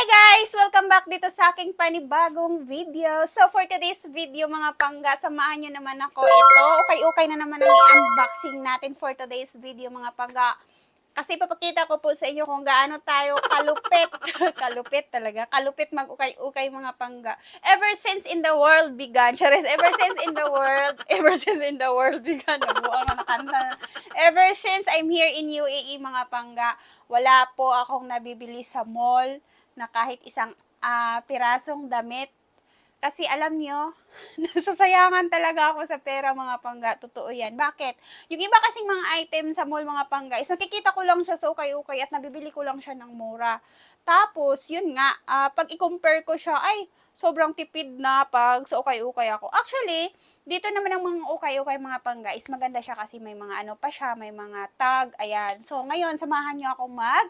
Hi guys! Welcome back dito sa aking panibagong video. So for today's video mga pangga, samahan nyo naman ako. Ito, okay-okay na naman ang i-unboxing natin for today's video mga pangga. Kasi papakita ko po sa inyo kung gaano tayo kalupit. kalupit talaga. Kalupit mag-ukay-ukay mga pangga. Ever since in the world began. Charis, ever since in the world, ever since in the world began. Nabuang na nakanta. Ever since I'm here in UAE mga pangga, wala po akong nabibili sa mall na kahit isang ah, pirasong damit. Kasi alam nyo, nasasayangan talaga ako sa pera mga pangga. Totoo yan. Bakit? Yung iba kasing mga item sa mall mga pangga, is nakikita ko lang siya sa ukay-ukay at nabibili ko lang siya ng mura. Tapos, yun nga, ah, pag i-compare ko siya, ay, sobrang tipid na pag sa ukay-ukay ako. Actually, dito naman ang mga ukay-ukay mga pangga is maganda siya kasi may mga ano pa siya, may mga tag, ayan. So, ngayon, samahan nyo ako mag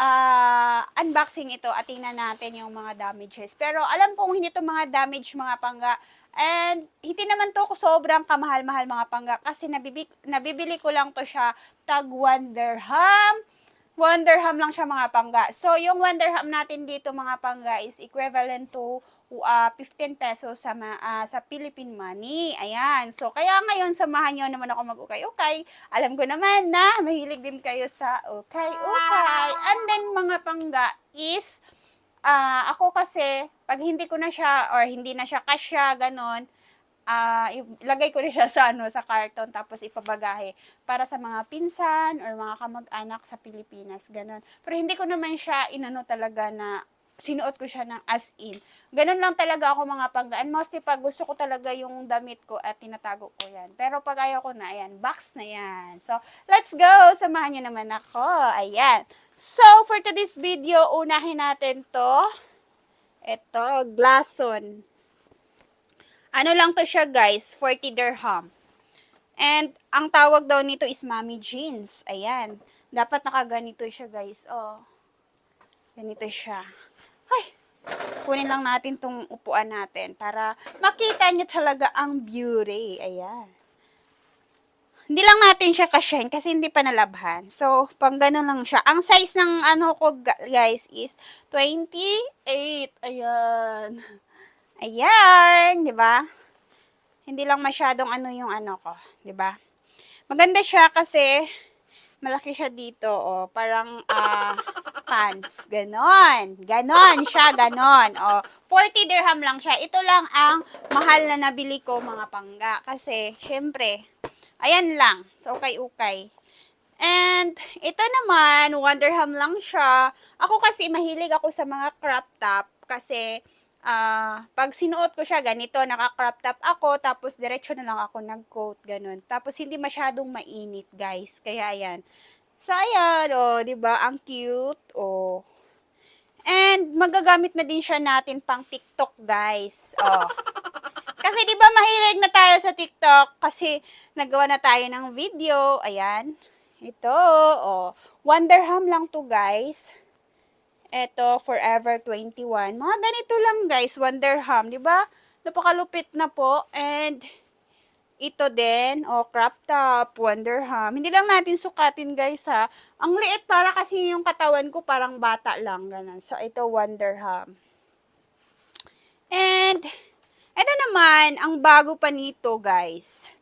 ah unboxing ito at tingnan natin yung mga damages. Pero alam kong hindi to mga damage mga pangga. And hindi naman to ko sobrang kamahal-mahal mga pangga kasi nabibili, nabibili ko lang to siya tag 1 dirham. 1 dirham lang siya mga pangga. So yung 1 dirham natin dito mga pangga is equivalent to uh, 15 pesos sa ma- ah, sa Philippine money. Ayan. So kaya ngayon samahan niyo naman ako mag-ukay-ukay. Alam ko naman na mahilig din kayo sa ukay-ukay. And then mga pangga is ah, ako kasi pag hindi ko na siya or hindi na siya kasya ganon, ah ilagay ko na siya sa ano sa carton tapos ipabagahe para sa mga pinsan or mga kamag-anak sa Pilipinas ganon. Pero hindi ko naman siya inano talaga na sinuot ko siya ng as in. Ganun lang talaga ako mga panggaan. Mostly pag gusto ko talaga yung damit ko at tinatago ko yan. Pero pag ayaw ko na, ayan, box na yan. So, let's go! Samahan niyo naman ako. Ayan. So, for today's video, unahin natin to. Ito, Glasson. Ano lang to siya guys, 40 dirham. And, ang tawag daw nito is Mommy Jeans. Ayan. Dapat nakaganito siya guys. Oh. Ganito siya. Ay, kunin lang natin tong upuan natin para makita niyo talaga ang beauty. Ayan. Hindi lang natin siya kasyahin kasi hindi pa nalabhan. So, pang ganun lang siya. Ang size ng ano ko, guys, is 28. Ayan. Ayan, di ba? Hindi lang masyadong ano yung ano ko, di ba? Maganda siya kasi malaki siya dito, oh, parang ah pants, ganon. Ganon siya, ganon. Oh, 40 dirham lang siya. Ito lang ang mahal na nabili ko mga pangga kasi syempre ayan lang, sa ukay-ukay. And ito naman, 1 dirham lang siya. Ako kasi mahilig ako sa mga crop top kasi ah pag sinuot ko siya ganito, naka-crop top ako, tapos diretso na lang ako nag-coat, ganun. Tapos hindi masyadong mainit, guys. Kaya ayan. So ayan, oh, 'di ba? Ang cute, oh. And magagamit na din siya natin pang TikTok, guys. Oh. Kasi 'di ba mahilig na tayo sa TikTok kasi nagawa na tayo ng video. Ayan. Ito, oh. One dirham lang to, guys. Ito, Forever 21. Mga ganito lang, guys. One dirham, di ba? Napakalupit na po. And, ito din, o, oh, crop top, one dirham. Hindi lang natin sukatin, guys, ha. Ang liit para kasi yung katawan ko parang bata lang, ganun. So, ito, one dirham. And, ito naman, ang bago pa nito, guys.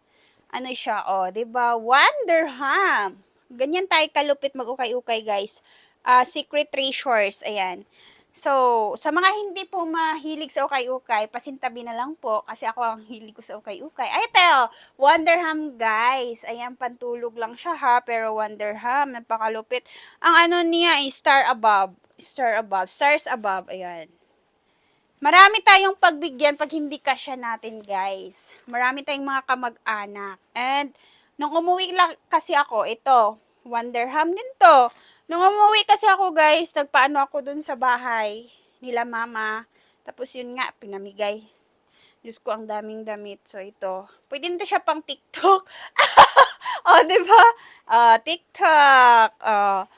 Ano siya, o, oh, ba? One dirham. Ganyan tayo kalupit mag-ukay-ukay, guys uh, Secret Treasures. Ayan. So, sa mga hindi po mahilig sa ukay-ukay, pasintabi na lang po kasi ako ang hilig ko sa ukay-ukay. Ay, ito, Wonderham guys. Ayan, pantulog lang siya ha, pero Wonderham, napakalupit. Ang ano niya ay Star Above. Star Above. Stars Above. Ayan. Marami tayong pagbigyan pag hindi kasya natin, guys. Marami tayong mga kamag-anak. And, nung umuwi lang kasi ako, ito, Wonderham din to. Nung umuwi kasi ako guys, nagpaano ako dun sa bahay nila mama. Tapos yun nga, pinamigay. Diyos ko, ang daming damit. So, ito. Pwede nito siya pang TikTok. oh, di ba? Uh, TikTok. Oh.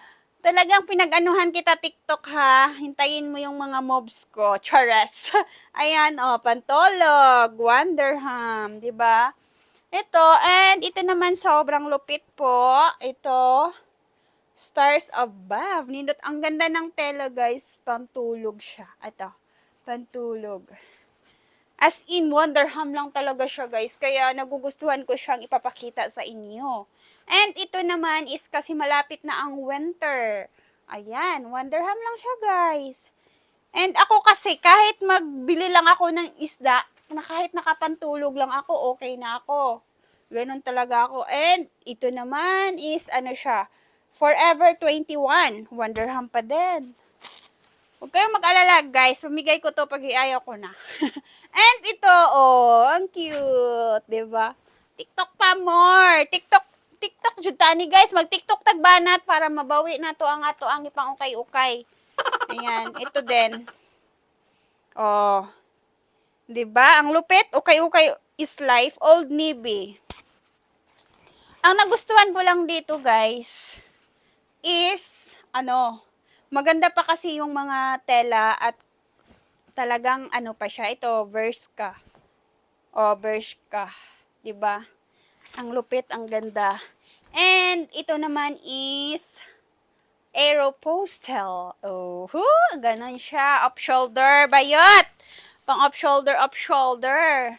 Talagang pinag-anuhan kita TikTok ha. Hintayin mo yung mga mobs ko. Charas. Ayan, oh, pantolog, Wonderham, di ba? Ito, and ito naman sobrang lupit po. Ito, Stars above. Nindot. Ang ganda ng tela, guys. Pantulog siya. Ito. Pantulog. As in, Wonderham lang talaga siya, guys. Kaya nagugustuhan ko siyang ipapakita sa inyo. And ito naman is kasi malapit na ang winter. Ayan, Wonderham lang siya, guys. And ako kasi, kahit magbili lang ako ng isda, na kahit nakapantulog lang ako, okay na ako. Ganon talaga ako. And ito naman is, ano siya, Forever 21. Wonderham pa din. Huwag kayong mag-alala, guys. Pamigay ko to pag iayaw ko na. And ito, oh, ang cute. 'di ba? TikTok pa more. TikTok, TikTok, jud tani guys. Mag-TikTok tagbanat para mabawi na to ang ato ang ipang ukay-ukay. Ayan, ito din. Oh. 'Di ba? Ang lupit, ukay-ukay is life. Old Navy. Ang nagustuhan ko lang dito, guys, is, ano, maganda pa kasi yung mga tela at talagang ano pa siya. Ito, verse ka. O, verse ka. 'Di ba? Ang lupit, ang ganda. And, ito naman is, Aeropostal. Oh, ganon siya. Off-shoulder, bayot! Pang off-shoulder, off-shoulder.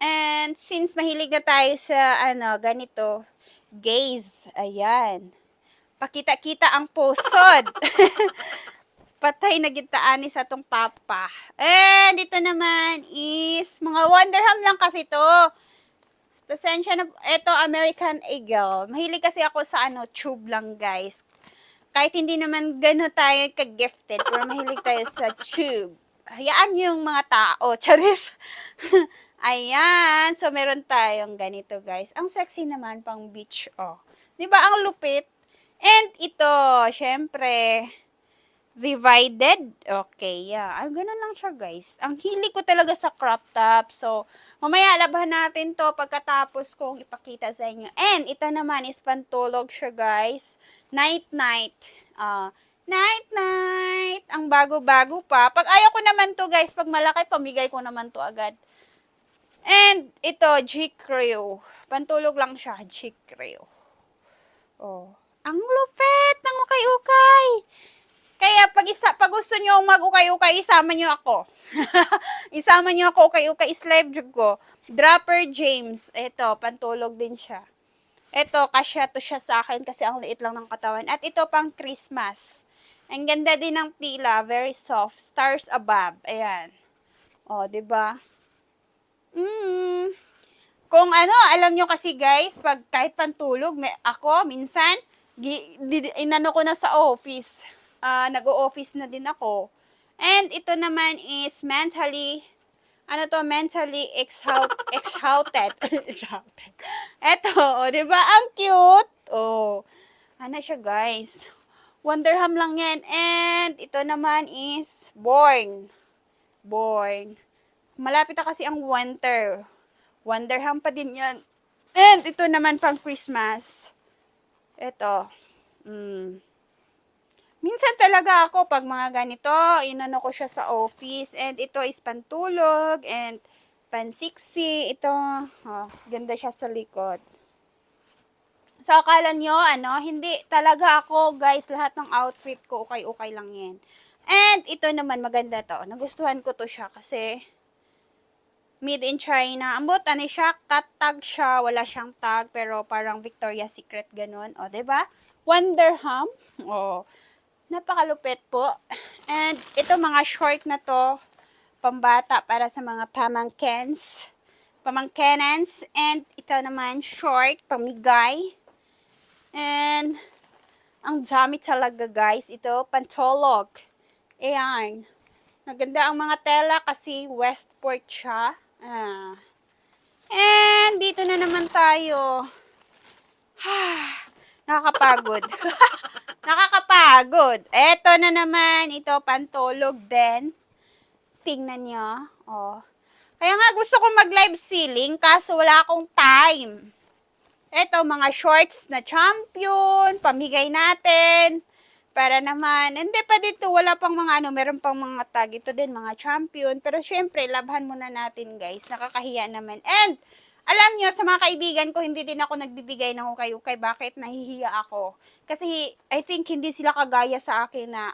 And since mahilig na tayo sa ano, ganito, gaze, ayan. Pakita-kita ang pusod. Patay na gitaan sa tong papa. And dito naman is mga Wonderham lang kasi to. Pasensya na, ito American Eagle. Mahilig kasi ako sa ano, tube lang guys. Kahit hindi naman gano'n tayo ka-gifted, pero mahilig tayo sa tube. Hayaan yung mga tao, charis. Ayan. So, meron tayong ganito, guys. Ang sexy naman pang beach, oh. ba Ang lupit. And ito, syempre, divided. Okay, yeah. Ang ganun lang siya, guys. Ang hilig ko talaga sa crop top. So, mamaya labahan natin to pagkatapos kong ipakita sa inyo. And ito naman is pantulog siya, guys. Night, night. Ah, night, night. Ang bago-bago pa. Pag ayaw ko naman to, guys, pag malaki, pamigay ko naman to agad. And ito, G-Crew. Pantulog lang siya, G-Crew. Oh. Ang lupit ng ukay-ukay. Kaya pag, isa, pag gusto nyo mag-ukay-ukay, isama nyo ako. isama nyo ako, ukay-ukay is live jug ko. Dropper James. Ito, pantulog din siya. Ito, kasya to siya sa akin kasi ang liit lang ng katawan. At ito pang Christmas. Ang ganda din ng tila, very soft. Stars above. Ayan. O, 'di ba? Mm. Kung ano, alam nyo kasi guys, pag kahit pantulog, may, ako minsan, gi, di, inano ko na sa office. Ah, nag-o-office na din ako. And ito naman is mentally, ano to, mentally exhaust, exhausted. exhausted. Ito, o, di ba? Ang cute. Oh. Ano siya, guys? Wonderham lang yan. And ito naman is born. Born. Malapit na kasi ang winter. Wonderham pa din yan. And ito naman pang Christmas. Ito. Mm. Minsan talaga ako, pag mga ganito, inano ko siya sa office. And ito is pantulog and pansiksi. Ito, oh, ganda siya sa likod. So, akala nyo, ano, hindi talaga ako, guys, lahat ng outfit ko, okay-okay lang yan. And ito naman, maganda to. Nagustuhan ko to siya kasi made in China. Ambot, ano siya, cut tag siya, wala siyang tag, pero parang Victoria's Secret ganun. O, ba? Wonderham. O, napakalupit po. And ito mga short na to, pambata para sa mga pamangkens. Pamangkenans. And ito naman, short, pamigay. And, ang dami talaga guys. Ito, pantolog. Ayan. Maganda ang mga tela kasi Westport siya. Ah. And dito na naman tayo. Nakakapagod. Nakakapagod. Eto na naman. Ito, pantulog din. Tingnan nyo. Oh. Kaya nga gusto ko mag-live ceiling kaso wala akong time. Eto, mga shorts na champion. Pamigay natin. Para naman, hindi pa dito, wala pang mga ano, meron pang mga tag. Ito din, mga champion. Pero syempre, labhan muna natin guys. Nakakahiya naman. And, Alam nyo, sa mga kaibigan ko, hindi din ako nagbibigay ng ukay-ukay. Bakit? Nahihiya ako. Kasi, I think, hindi sila kagaya sa akin na